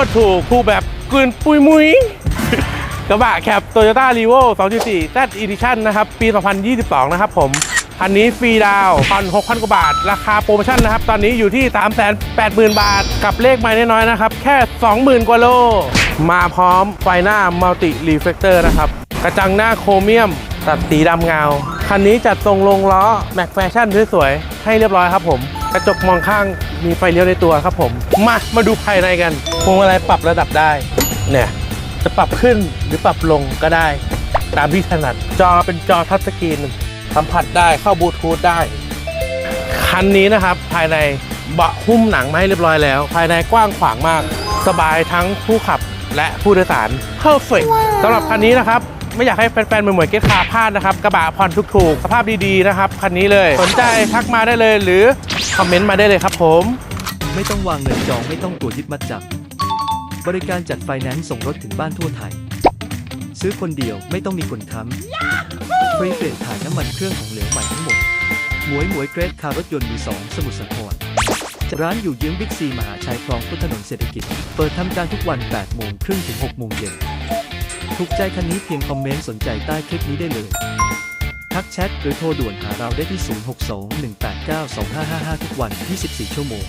ตรถูกถูกแบบกลืนปุยมุยกระบะแคป Toyota r e v o 2.4 Z Edition นะครับ ปี 2022 นะครับผมคันนี้ฟรีดาวพันหกพันกว่าบาท ราคาโปรโมชั่นนะครับ ตอนนี้อยู่ที่ 3 8 0 0 0 0 บาท กับเลขไม่น้อยๆนะครับ แค่ 20,000 กว่าโล มาพร้อมไฟหน้ามัลติรีเฟ l เตอร์นะครับ กระจังหน้าโครเมียม ตัดสีดำเงา คันนี้จัดทรงลงล้อแม็กแฟชั่นสวยๆให้เรียบร้อยครับผม กระจกมองข้างมีไฟเลี้ยวในตัวครับผม มามาดูภายในกันพวงมาลัยปรับระดับได้เนี่ยจะปรับขึ้นหรือปรับลงก็ได้ ตามที่ถนัดจอเป็นจอทัชสกรีนสัมผัสได้เข้าบลูทูธได้ คันนี้นะครับภายในเบาะหุ้มหนังมาให้เรียบร้อยแล้ว ภายในกว้างขวางมาก สบายทั้งผู้ขับและผู้โดยสารเพอร์เฟกสำหรับคันนี้นะครับ ไม่อยากให้แฟนๆเหมือนๆเกตคาร์พลาดนะครับ กระบะผ่อนถูกๆ สภาพดีๆนะครับ คันนี้เลย สนใจทักมาได้เลยหรือ คอมเมนต์มาได้เลยครับผม ไม่ต้องวางเงินจองไม่ต้องตัวยึดมัดจำบบริการจัดไฟแนนซ์ส่งรถถึงบ้านทั่วไทย ซื้อคนเดียวไม่ต้องมีคนค้ำฟรีเปลี่ยนถ่ายน้ำมันเครื่องของเหลวใหม่ทั้งหมดหมวยหมวยเกรดคาร์รถยนต์มือสองสมุทรสาครร้านอยู่เยื้องบิ๊กซีมหาชัยคลองพุทธถนนเศรษฐกิจ เปิดทำการทุกวัน 8 โมงครึ่งถึง 6 โมงเย็น ถูกใจคันนี้เพียงคอมเมนต์สนใจใต้คลิปนี้ได้เลย ทักแชทหรือโทรด่วนหาเราได้ที่ 0621892555 ทุกวัน 24 ชั่วโมง